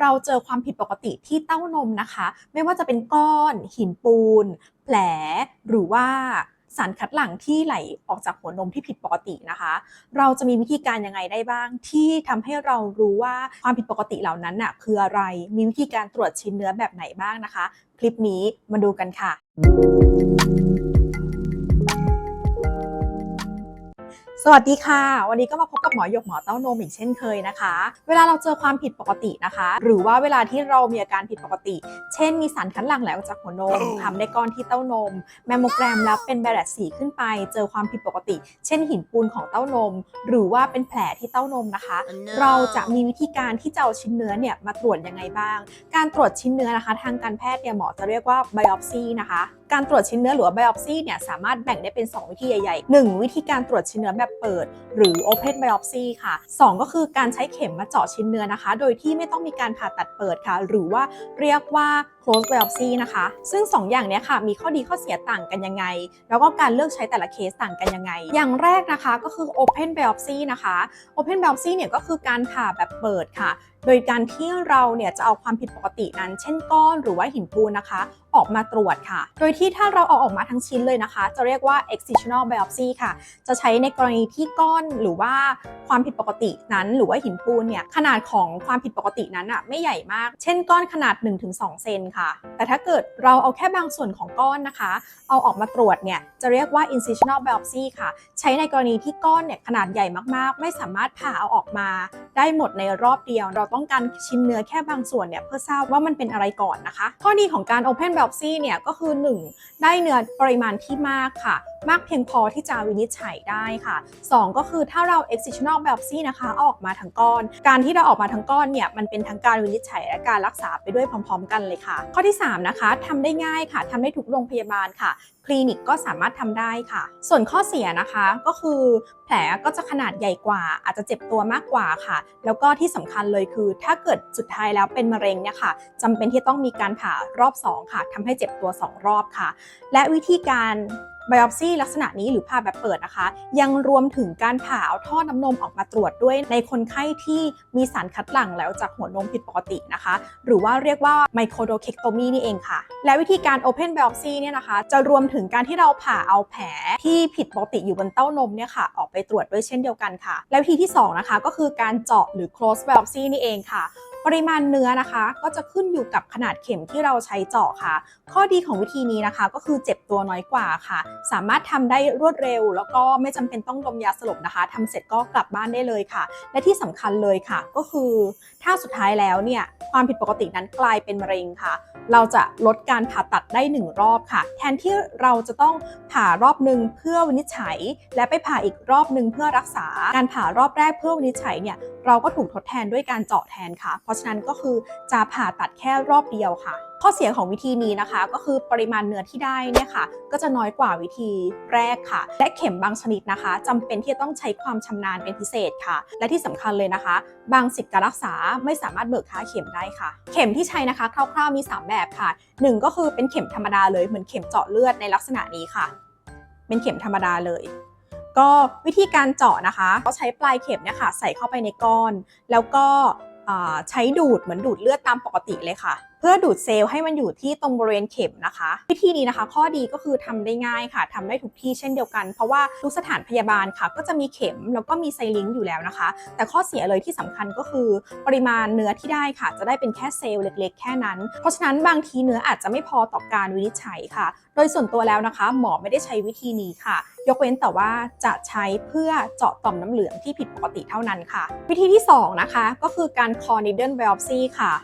เราเจอความผิดปกติที่เต้านมนะคะ ไม่ว่าจะเป็นก้อน หินปูน แผล หรือว่าสารคัดหลั่งที่ไหลออกจากหัวนมที่ผิดปกตินะคะ เราจะมีวิธีการยังไงได้บ้าง ที่ทำให้เรารู้ว่าความผิดปกติเหล่านั้นน่ะคืออะไร มีวิธีการตรวจชิ้นเนื้อแบบไหนบ้างนะคะ คลิปนี้มาดูกันค่ะ สวัสดีค่ะ วันนี้ก็มาพบกับหมอหยกหมอเต้านมอีกเช่นเคยนะคะ เวลาเราเจอความผิดปกตินะคะ หรือว่าเวลาที่เรามีอาการผิดปกติ เช่น มีสารคัดหลั่งไหลออกจากหัวนมทำในก้อนที่เต้านม แมมโมแกรมแล้วเป็นแบรดสีขึ้นไป เจอความผิดปกติ เช่นหินปูนของเต้านม หรือว่าเป็นแผลที่เต้านมนะคะ เราจะมีวิธีการที่จะเอาชิ้นเนื้อเนี่ยมาตรวจยังไงบ้าง การตรวจชิ้นเนื้อนะคะ ทางการแพทย์เนี่ยหมอจะเรียกว่า biopsy นะคะ การตรวจชิ้นเนื้อหรือว่า biopsy เนี่ยสามารถแบ่งได้เป็น 2 วิธีใหญ่ๆ1วิธีการตรวจชิ้นเนื้อแบบเปิด หรือ open biopsy ค่ะ 2 ก็คือการใช้เข็มมาเจาะชิ้นเนื้อนะคะ โดยที่ไม่ต้องมีการผ่าตัดเปิดค่ะ หรือว่าเรียกว่า close biopsy นะคะ ซึ่ง 2 อย่างเนี้ยค่ะ มีข้อดีข้อเสียต่างกันยังไง แล้วก็การเลือกใช้แต่ละเคสต่างกันยังไง อย่างแรกนะคะก็คือ open biopsy นะคะ open biopsy เนี่ยก็คือการผ่าแบบเปิดค่ะ โดยการที่เราเนี่ยจะเอาความผิดปกตินั้น เช่นก้อนหรือว่าหินปูนนะคะ ออกมาตรวจค่ะ โดยที่ถ้าเราเอาออกมาทั้งชิ้นเลยนะคะ จะเรียกว่า excisional biopsy ค่ะ จะใช้ในกรณีที่ก้อนหรือว่าความผิดปกตินั้น หรือว่าหินปูนเนี่ยขนาดของความผิดปกตินั้นอะไม่ใหญ่มาก เช่นก้อนขนาด 1-2 เซนค่ะ แต่ถ้าเกิดเราเอาแค่บางส่วนของก้อนนะคะ เอาออกมาตรวจเนี่ยจะเรียกว่า incisional biopsy ค่ะ ใช้ในกรณีที่ก้อนเนี่ยขนาดใหญ่มากๆ ไม่สามารถผ่าเอาออกมา ได้หมดในรอบเดียว เราต้องการชิ้นเนื้อแค่บางส่วนเนี่ยเพื่อทราบว่ามันเป็นอะไรก่อนนะคะ ข้อดีของการ open biopsy เนี่ยก็คือ 1. ได้เนื้อปริมาณที่มากค่ะ มากเพียงพอที่จะวินิจฉัยได้ค่ะ 2 ก็คือถ้าเรา excisional biopsy นะคะเอาออกมาทั้งก้อน การที่เราออกมาทั้งก้อนเนี่ยมันเป็นทั้งการวินิจฉัยและการรักษาไปด้วยพร้อม ๆ กันเลยค่ะ ข้อที่ 3 นะคะทำได้ง่ายค่ะทำได้ทุกโรงพยาบาลค่ะ คลินิกก็สามารถทำได้ค่ะ ส่วนข้อเสียนะคะก็คือแผลก็จะขนาดใหญ่กว่า อาจจะเจ็บตัวมากกว่าค่ะ แล้วก็ที่สำคัญเลยคือ ถ้าเกิดสุดท้ายแล้วเป็นมะเร็งเนี่ยค่ะจำเป็นที่ต้องมีการผ่ารอบ 2 ค่ะทำให้เจ็บตัว 2 รอบค่ะ และวิธีการ biopsy ลักษณะนี้หรือผ่าแบบเปิดนะคะ ยังรวมถึงการผ่าเอาท่อน้ำนมออกมาตรวจด้วยในคนไข้ที่มีสารคัดหลั่งแล้วจากหัวนมผิดปกตินะคะ หรือว่าเรียกว่า microdocectomy นี่เองค่ะ และวิธีการ open biopsy เนี่ยนะคะ จะรวมถึงการที่เราผ่าเอาแผลที่ผิดปกติอยู่บนเต้านมเนี่ยค่ะ ออกไปตรวจด้วยเช่นเดียวกันค่ะ และวิธีที่สองนะคะ ก็คือการเจาะหรือ close biopsy นี่เองค่ะ ปริมาณเนื้อนะคะ ก็จะขึ้นอยู่กับขนาดเข็มที่เราใช้เจาะค่ะ ข้อดีของวิธีนี้นะคะ ก็คือเจ็บตัวน้อยกว่าค่ะ สามารถทำได้รวดเร็ว แล้วก็ไม่จำเป็นต้องดมยาสลบนะคะทำเสร็จก็กลับบ้านได้เลยค่ะ และที่สำคัญเลยค่ะ ก็คือถ้าสุดท้ายแล้วเนี่ยความผิดปกตินั้นกลายเป็นมะเร็งค่ะ เราจะลดการผ่าตัดได้หนึ่งรอบค่ะ แทนที่เราจะต้องผ่ารอบหนึ่งเพื่อวินิจฉัย และไปผ่าอีกรอบหนึ่งเพื่อรักษา การผ่ารอบแรกเพื่อวินิจฉัยเนี่ยเราก็ถูกทดแทนด้วยการเจาะแทนค่ะ เพราะฉะนั้นก็คือจะผ่าตัดแค่รอบเดียวค่ะ ข้อเสียของวิธีนี้นะคะ ก็คือปริมาณเนื้อที่ได้เนี่ยค่ะ ก็จะน้อยกว่าวิธีแรกค่ะ และเข็มบางชนิดนะคะจำเป็นที่จะต้องใช้ความชำนาญเป็นพิเศษค่ะ และที่สำคัญเลยนะคะ บางสิทธิ์การรักษาไม่สามารถเบิกค่าเข็มได้ค่ะ เข็มที่ใช้นะคะ คร่าวๆมี 3 แบบค่ะ 1 ก็คือเป็นเข็มธรรมดาเลยเหมือนเข็มเจาะเลือดในลักษณะนี้ค่ะ เป็นเข็มธรรมดาเลย ก็วิธีการเจาะนะคะ ก็ใช้ปลายเข็มเนี่ยค่ะใส่เข้าไปในก้อน แล้วก็ใช้ดูดเหมือนดูดเลือดตามปกติเลยค่ะ เพื่อดูดเซลล์ให้มันอยู่ที่ตรงบริเวณเข็มนะคะ วิธีนี้นะคะ ข้อดีก็คือทำได้ง่ายค่ะทำได้ทุกที่เช่นเดียวกัน เพราะว่าทุกสถานพยาบาลค่ะ ก็จะมีเข็มแล้วก็มีไซลิงอยู่แล้วนะคะ แต่ข้อเสียเลยที่สำคัญก็คือ ปริมาณเนื้อที่ได้ค่ะ จะได้เป็นแค่เซลล์เล็ก ๆ แค่นั้น เพราะฉะนั้นบางทีเนื้ออาจจะไม่พอต่อการวินิจฉัยค่ะ โดยส่วนตัวแล้วนะคะ หมอไม่ได้ใช้วิธีนี้ค่ะ ยกเว้นแต่ว่าจะใช้เพื่อเจาะต่อมน้ำเหลืองที่ผิดปกติเท่านั้นค่ะ วิธีที่สองนะคะก็คือการ core needle biopsy ค่ะ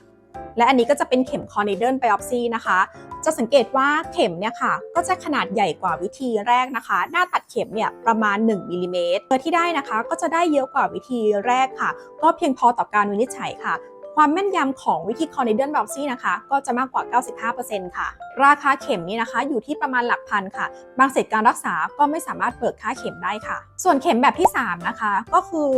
และอันนี้ก็จะเป็นเข็ม core needle biopsy นะคะ จะสังเกตว่าเข็มเนี่ยค่ะ ก็จะขนาดใหญ่กว่าวิธีแรกนะคะ หน้าตัดเข็มเนี่ยประมาณ1มิลลิเมตรเนื้อที่ได้นะคะ ก็จะได้เยอะกว่าวิธีแรกค่ะ ก็เพียงพอต่อการวินิจฉัยค่ะ ความแม่นยำของวิธี c o r n e d a l biopsy นะคะ ก็จะมากกว่า 95%ค่ะ ราคาเข็มนี้นะคะอยู่ที่ประมาณหลักพันค่ะ บางเสร็จการรักษาก็ไม่สามารถเบิกค่าเข็มได้ค่ะ ส่วนเข็มแบบที่ 3 นะคะ ก็คือ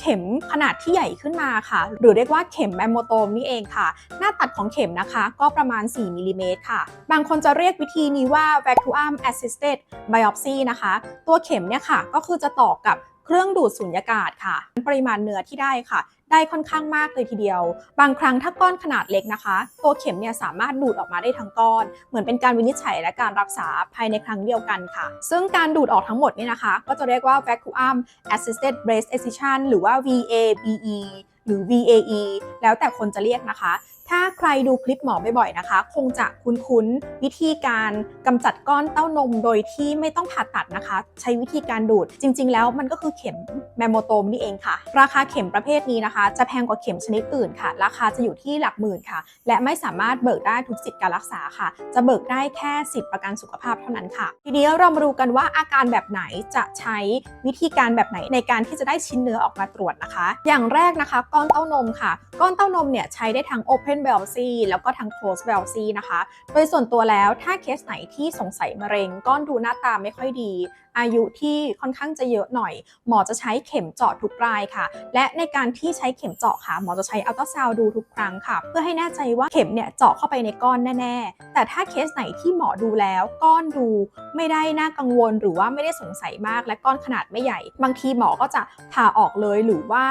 เข็มขนาดที่ใหญ่ขึ้นมาค่ะ หรือเรียกว่าเข็มแมมโมโตมนี่เองค่ะ หน้าตัดของเข็มนะคะ ก็ประมาณ 4มิลลิเมตรค่ะ บางคนจะเรียกวิธีนี้ว่า vacuum assisted biopsy นะคะ ตัวเข็มเนี่ยค่ะก็คือจะต่อกับเครื่องดูดสุญญากาศค่ะ ปริมาณเนื้อที่ได้ค่ะ ได้ค่อนข้างมากเลยทีเดียว บางครั้งถ้าก้อนขนาดเล็กนะคะ ตัวเข็มเนี่ยสามารถดูดออกมาได้ทั้งก้อน เหมือนเป็นการวินิจฉัยและการรักษาภายในครั้งเดียวกันค่ะ ซึ่งการดูดออกทั้งหมดเนี่ยนะคะ ก็จะเรียกว่า vacuum assisted breast excision หรือว่า VABE หรือ VAE แล้วแต่คนจะเรียกนะคะ ถ้าใครดูคลิปหมอบ่อยๆนะคะ คงจะคุ้นๆวิธีการกำจัดก้อนเต้านมโดยที่ไม่ต้องผ่าตัดนะคะ ใช้วิธีการดูด จริง ๆ แล้วมันก็คือเข็มแมมโมโตมนี่เองค่ะ ราคาเข็มประเภทนี้นะคะ จะแพงกว่าเข็มชนิดอื่นค่ะ ราคาจะอยู่ที่หลักหมื่นค่ะ และไม่สามารถเบิกได้ทุกสิทธิการรักษาค่ะ จะเบิกได้แค่สิทธิประกันสุขภาพเท่านั้นค่ะ ทีนี้เรามาดูกันว่าอาการแบบไหนจะใช้วิธีการแบบไหนในการที่จะได้ชิ้นเนื้อออกมาตรวจนะคะ อย่างแรกนะคะ ก้อนเต้านมค่ะ ก้อนเต้านมเนี่ยใช้ได้ทั้ง Open Biopsy แล้วก็ทั้ง Close Biopsy นะคะ โดยส่วนตัวแล้วถ้าเคสไหนที่สงสัยมะเร็งก้อนดูหน้าตาไม่ค่อยดี อายุที่ค่อนข้างจะเยอะหน่อย หมอจะใช้เข็มเจาะทุกรายค่ะ และในการที่ใช้เข็มเจาะค่ะ หมอจะใช้อัลตราซาวดูทุกครั้งค่ะ เพื่อให้แน่ใจว่าเข็มเนี่ยเจาะเข้าไปในก้อนแน่ๆ แต่ถ้าเคสไหนที่หมอดูแล้วก้อนดูไม่ได้น่ากังวลหรือว่าไม่ได้สงสัยมากและก้อนขนาดไม่ใหญ่ บางทีหมอก็จะผ่าออกเลยหรือว่า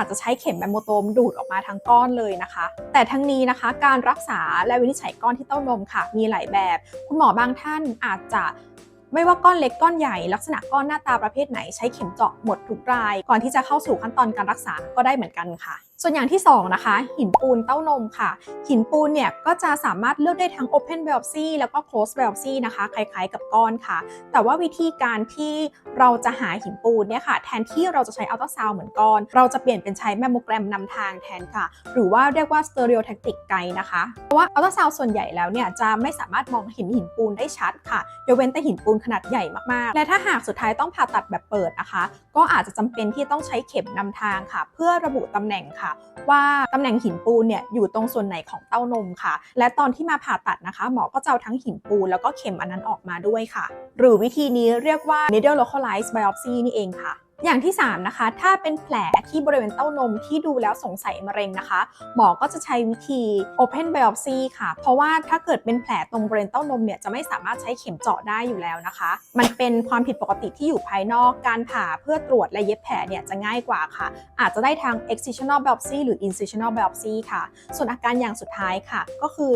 อาจจะใช้เข็มแมมโมโตมดูดออกมาทั้งก้อนเลยนะคะ แต่ทั้งนี้นะคะ การรักษาและวินิจฉัยก้อนที่เต้านมค่ะ มีหลายแบบ คุณหมอบางท่านอาจจะไม่ว่าก้อนเล็กก้อนใหญ่ลักษณะก้อนหน้าตาประเภทไหนใช้เข็มเจาะหมดทุกราย ก่อนที่จะเข้าสู่ขั้นตอนการรักษาก็ได้เหมือนกันค่ะ ส่วนอย่างที่ 2 นะคะ หินปูนเต้านมค่ะ หินปูนเนี่ยก็จะสามารถเลือกได้ทั้ง Open Biopsy แล้วก็ Closed Biopsy นะคะคล้ายๆกับก้อนค่ะ แต่ว่าวิธีการที่เราจะหาหินปูนเนี่ยค่ะ แทนที่เราจะใช้อัลตราซาวด์เหมือนก้อน เราจะเปลี่ยนเป็นใช้แมมโมแกรมนำทางแทนค่ะ หรือว่าเรียกว่า stereotactic guide นะคะ เพราะว่าอัลตราซาวด์ส่วนใหญ่แล้วเนี่ยจะไม่สามารถมองเห็นหินปูนได้ชัดค่ะยกเว้นแต่หินปูนขนาดใหญ่มากๆ และถ้าหากสุดท้ายต้องผ่าตัดแบบเปิดนะคะ ก็อาจจะจำเป็นที่ต้องใช้เข็มนำทางค่ะ เพื่อระบุตำแหน่งค่ะว่าตำแหน่งหินปูนเนี่ยอยู่ตรงส่วนไหนของเต้านมค่ะ และตอนที่มาผ่าตัดนะคะ หมอก็จะเอาทั้งหินปูนแล้วก็เข็มอันนั้นออกมาด้วยค่ะ หรือวิธีนี้เรียกว่า needle localized biopsy นี่เองค่ะ อย่างที่ 3 นะคะ ถ้าเป็นแผลที่บริเวณเต้านมที่ดูแล้วสงสัยมะเร็งนะคะ หมอก็จะใช้วิธี open biopsy ค่ะ เพราะว่าถ้าเกิดเป็นแผลตรงบริเวณเต้านมเนี่ยจะไม่สามารถใช้เข็มเจาะได้อยู่แล้วนะคะ มันเป็นความผิดปกติที่อยู่ภายนอกการผ่าเพื่อตรวจและเย็บแผลเนี่ยจะง่ายกว่าค่ะ อาจจะได้ทาง excisional biopsy หรือ incisional biopsy ค่ะ ส่วนอาการอย่างสุดท้ายค่ะ ก็คือ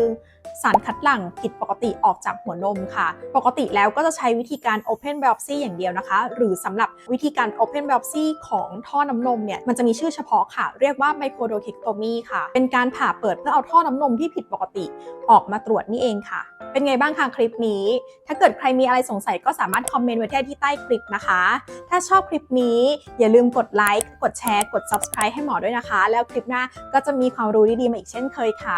สารคัดหลั่งผิดปกติออกจากหัวนมค่ะ ปกติแล้วก็จะใช้วิธีการ open biopsy อย่างเดียวนะคะ หรือสำหรับวิธีการ open biopsy ของท่อน้ำนมเนี่ยมันจะมีชื่อเฉพาะค่ะ เรียกว่า microdotectomy ค่ะ เป็นการผ่าเปิดเพื่อเอาท่อน้ำนมที่ผิดปกติออกมาตรวจนี่เองค่ะ เป็นไงบ้างคะคลิปนี้ ถ้าเกิดใครมีอะไรสงสัยก็สามารถคอมเมนต์ไว้ได้ที่ใต้คลิปนะคะ ถ้าชอบคลิปนี้อย่าลืมกดไลค์กดแชร์กด subscribe ให้หมอด้วยนะคะ แล้วคลิปหน้าก็จะมีความรู้ดีๆมาอีกเช่นเคยค่ะ